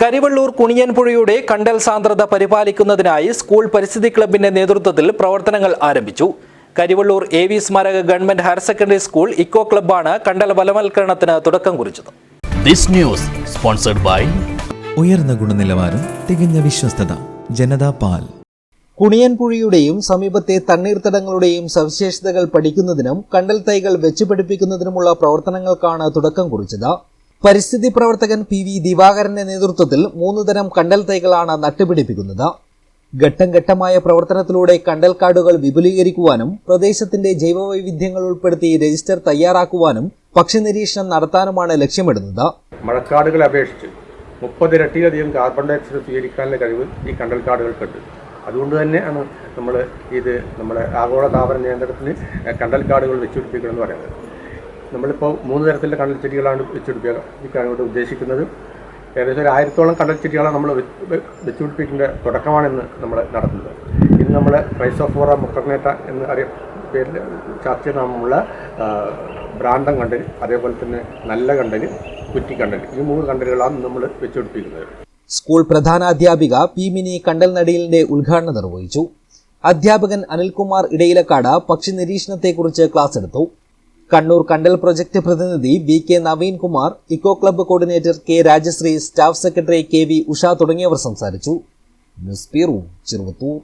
കരിവള്ളൂർ കുണിയൻപുഴയുടെ കണ്ടൽ സാന്ദ്രത പരിപാലിക്കുന്നതിനായി സ്കൂൾ പരിസ്ഥിതി ക്ലബിന്റെ നേതൃത്വത്തിൽ പ്രവർത്തനങ്ങൾ ആരംഭിച്ചു. കരിവള്ളൂർ എ വി സ്മാരക government higher secondary school eco ക്ലബ്ബാണ് കണ്ടൽ വലവൽക്കരണത്തിന് തുടക്കം കുറിച്ചത്. This news sponsored by ഉയർന്ന ഗുണനിലവാരം തികഞ്ഞ വിശ്വസ്തത ജനതാ പാൽ. കുണിയൻപുഴയുടെയും സമീപത്തെ തണ്ണീർത്തടങ്ങളുടെയും സവിശേഷതകൾ പഠിക്കുന്നതിനും കണ്ടൽ തൈകൾ വെച്ചുപിടിപ്പിക്കുന്നതിനുമുള്ള പ്രവർത്തനങ്ങൾക്കാണ് തുടക്കം കുറിച്ചത്. പരിസ്ഥിതി പ്രവർത്തകൻ പി വി ദിവാകരന്റെ നേതൃത്വത്തിൽ മൂന്ന് തരം കണ്ടൽ തൈകളാണ് നട്ടുപിടിപ്പിക്കുന്നത്. ഘട്ടം ഘട്ടമായ പ്രവർത്തനത്തിലൂടെ കണ്ടൽക്കാടുകൾ വിപുലീകരിക്കുവാനും പ്രദേശത്തിന്റെ ജൈവവൈവിധ്യങ്ങൾ ഉൾപ്പെടുത്തി രജിസ്റ്റർ തയ്യാറാക്കുവാനും പക്ഷി നിരീക്ഷണം നടത്താനുമാണ് ലക്ഷ്യമിടുന്നത്. മഴക്കാടുകളെ അപേക്ഷിച്ച് മുപ്പതിരട്ടിയിലധികം കാർബൺ ഡയോക്സൈഡ് സ്വീകരിക്കാനുള്ള കഴിവ് ഈ കണ്ടൽക്കാടുകൾക്കുണ്ട് അതുകൊണ്ട് തന്നെയാണ് നമ്മൾ ഇത് നമ്മുടെ ആഗോള താപന നിയന്ത്രണത്തിന് കണ്ടൽക്കാടുകൾ വെച്ചുപിടിപ്പിക്കണമെന്ന് പറയുന്നത്. നമ്മളിപ്പോൾ മൂന്ന് തരത്തിലുള്ള കണ്ടൽ ചെടികളാണ് വെച്ചുപിടിപ്പിക്കാൻ ഉദ്ദേശിക്കുന്നത്. ഏകദേശം ഒരു ആയിരത്തോളം കണ്ടൽ ചെടികളാണ് നമ്മൾ വെച്ചുപിടിപ്പിക്കേണ്ട തുടക്കമാണെന്ന് നമ്മൾ നടത്തുന്നത്. ഇന്ന് നമ്മൾ റൈസോഫോറ മുക്കർനേറ്റ എന്ന് അറിയ പേരിൽ നാമമുള്ള ബ്രാൻഡം കണ്ടൽ അതേപോലെ തന്നെ നല്ല കണ്ടൽ കുറ്റിക്കണ്ടൽ ഈ മൂന്ന് കണ്ടലുകളാണ് നമ്മൾ വെച്ചുപിടിപ്പിക്കുന്നത്. സ്കൂൾ പ്രധാനാധ്യാപിക പി മിനി കണ്ടൽ നടിയിലിന്റെ ഉദ്ഘാടനം നിർവഹിച്ചു. അധ്യാപകൻ അനിൽകുമാർ ഇടയിലക്കാട് പക്ഷി നിരീക്ഷണത്തെക്കുറിച്ച് ക്ലാസ് എടുത്തു. കണ്ണൂർ കണ്ടൽ പ്രൊജക്ട് പ്രതിനിധി V K Naveen Kumar eco club coordinator K Rajasree staff secretary K V Usha തുടങ്ങിയവർ സംസാരിച്ചു. News bureau Cheruvathur.